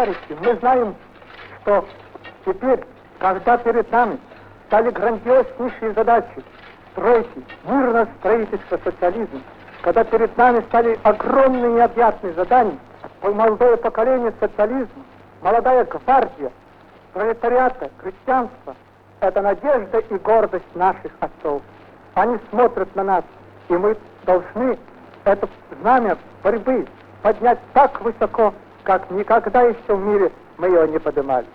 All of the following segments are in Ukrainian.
Товарищи, мы знаем, что теперь, когда перед нами стали грандиознейшие задачи строить мирное строительство социализма, когда перед нами стали огромные необъятные задания, молодое поколение социализма, молодая гвардия, пролетариата, крестьянства, это надежда и гордость наших отцов. Они смотрят на нас, и мы должны это знамя борьбы поднять так высоко, как никогда еще в мире мы его не поднимали.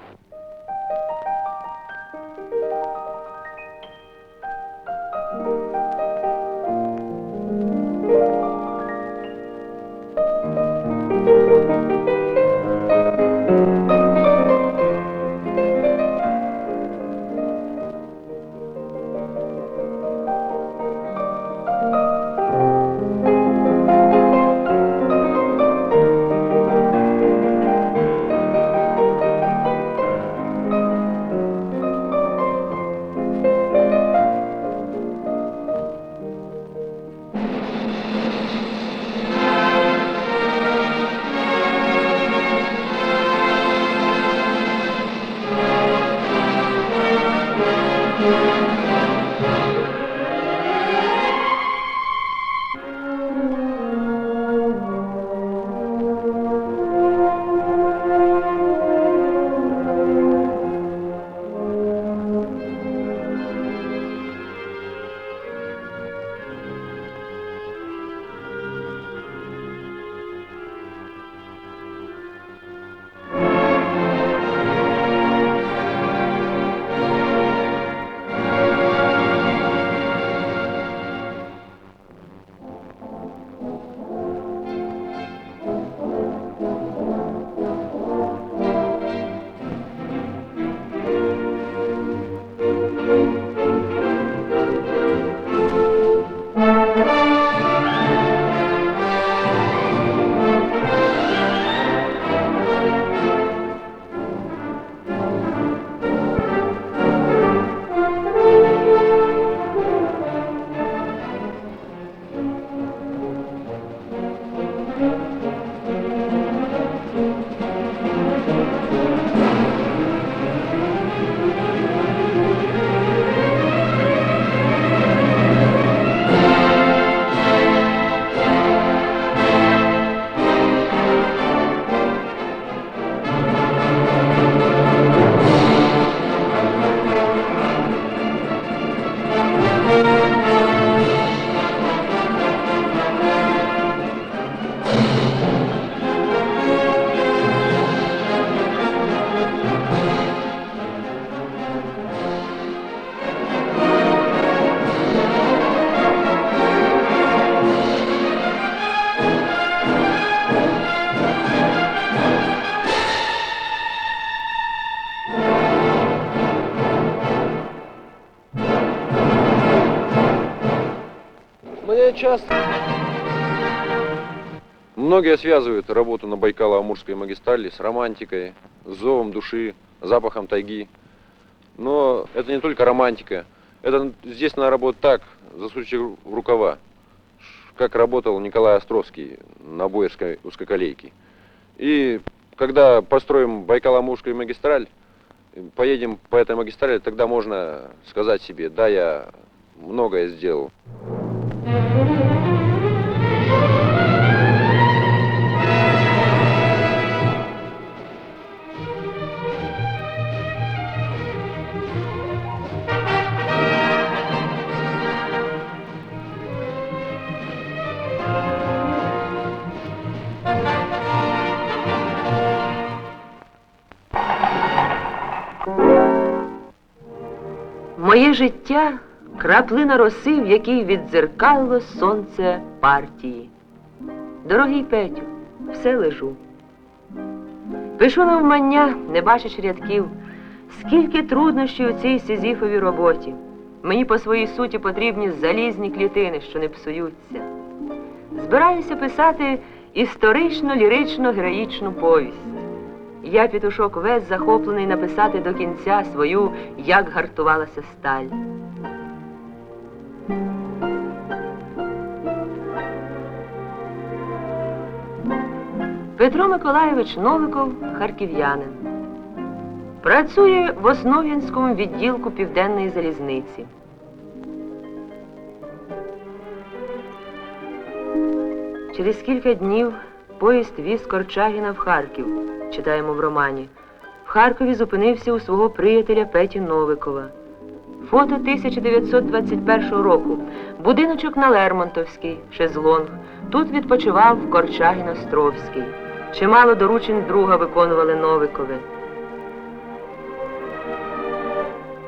Часто... Многие связывают работу на Байкало-Амурской магистрали с романтикой, с зовом души, запахом тайги. Но это не только романтика. Это здесь надо работать так, засучив рукава, как работал Николай Островский на Боярской узкоколейке. И когда построим Байкало-Амурскую магистраль, поедем по этой магистрали, тогда можно сказать себе, да, я многое сделал. Моє життя краплина роси, в якій віддзеркалило сонце партії. Дорогий Петю, все лежу. Пишу навмання, не бачиш рядків, скільки труднощів у цій сизіфовій роботі. Мені по своїй суті потрібні залізні клітини, що не псуються. Збираюся писати історично, лірично, героїчну повість. Я, пітушок, весь захоплений написати до кінця свою, як гартувалася сталь. Петро Миколайович Новиков харків'янин. Працює в Основ'янському відділку Південної залізниці. Через кілька днів поїзд віз Корчагіна в Харків, читаємо в романі. В Харкові зупинився у свого приятеля Петі Новикова. Фото 1921 року. Будиночок на Лермонтовській, шезлонг. Тут відпочивав Корчагін Островський. Чимало доручень друга виконували Новикови.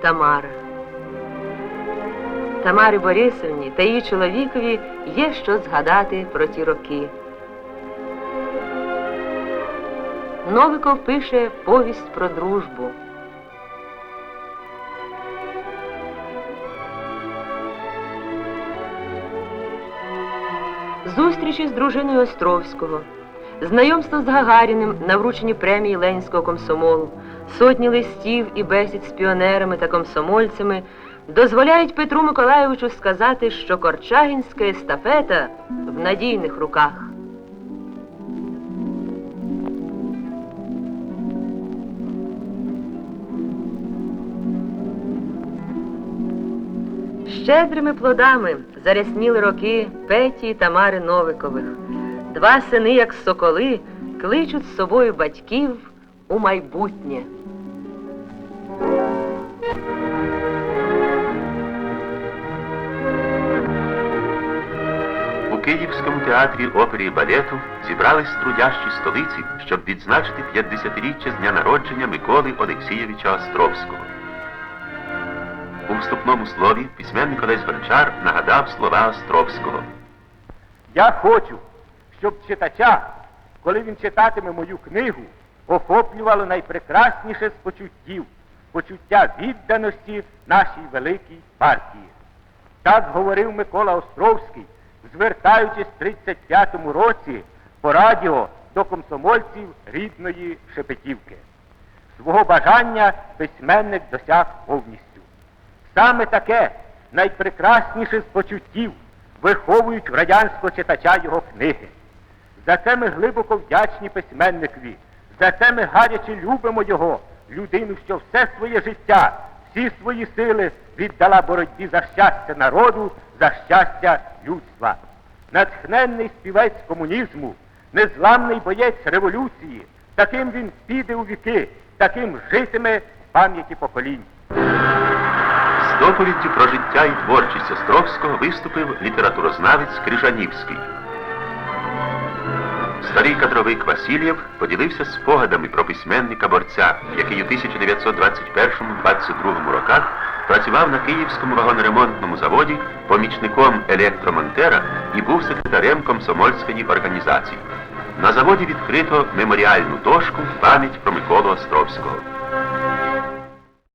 Тамара. Тамарі Борисовні та її чоловікові є що згадати про ті роки. Новиков пише повість про дружбу. Зустрічі з дружиною Островського, знайомство з Гагаріним на врученні премії Ленінського комсомолу, сотні листів і бесід з піонерами та комсомольцями дозволяють Петру Миколайовичу сказати, що Корчагінська естафета в надійних руках. Щедрими плодами зарясніли роки Петі і Тамари Новикових. Два сини, як соколи, кличуть з собою батьків у майбутнє. У Київському театрі опері і балету зібрались трудящі столиці, щоб відзначити 50-річчя з дня народження Миколи Олексійовича Островського. Вступному слові письменник Олесь Гончар нагадав слова Островського. Я хочу, щоб читача, коли він читатиме мою книгу, охоплювало найпрекрасніше з почуттів, почуття відданості нашій великій партії. Так говорив Микола Островський, звертаючись в 35-му році по радіо до комсомольців рідної Шепетівки. Свого бажання письменник досяг повністю. Саме таке найпрекрасніше з почуттів виховують в радянського читача його книги. За це ми глибоко вдячні письменникові, за це ми гаряче любимо його, людину, що все своє життя, всі свої сили віддала боротьбі за щастя народу, за щастя людства. Натхненний співець комунізму, незламний боєць революції, таким він піде у віки, таким житиме в пам'яті поколінь. З доповіддю про життя і творчість Островського виступив літературознавець Крижанівський. Старий кадровик Васильєв поділився спогадами про письменника борця, який у 1921-22 роках працював на Київському вагоноремонтному заводі помічником електромонтера і був секретарем комсомольської організації. На заводі відкрито меморіальну дошку в пам'ять про Миколу Островського.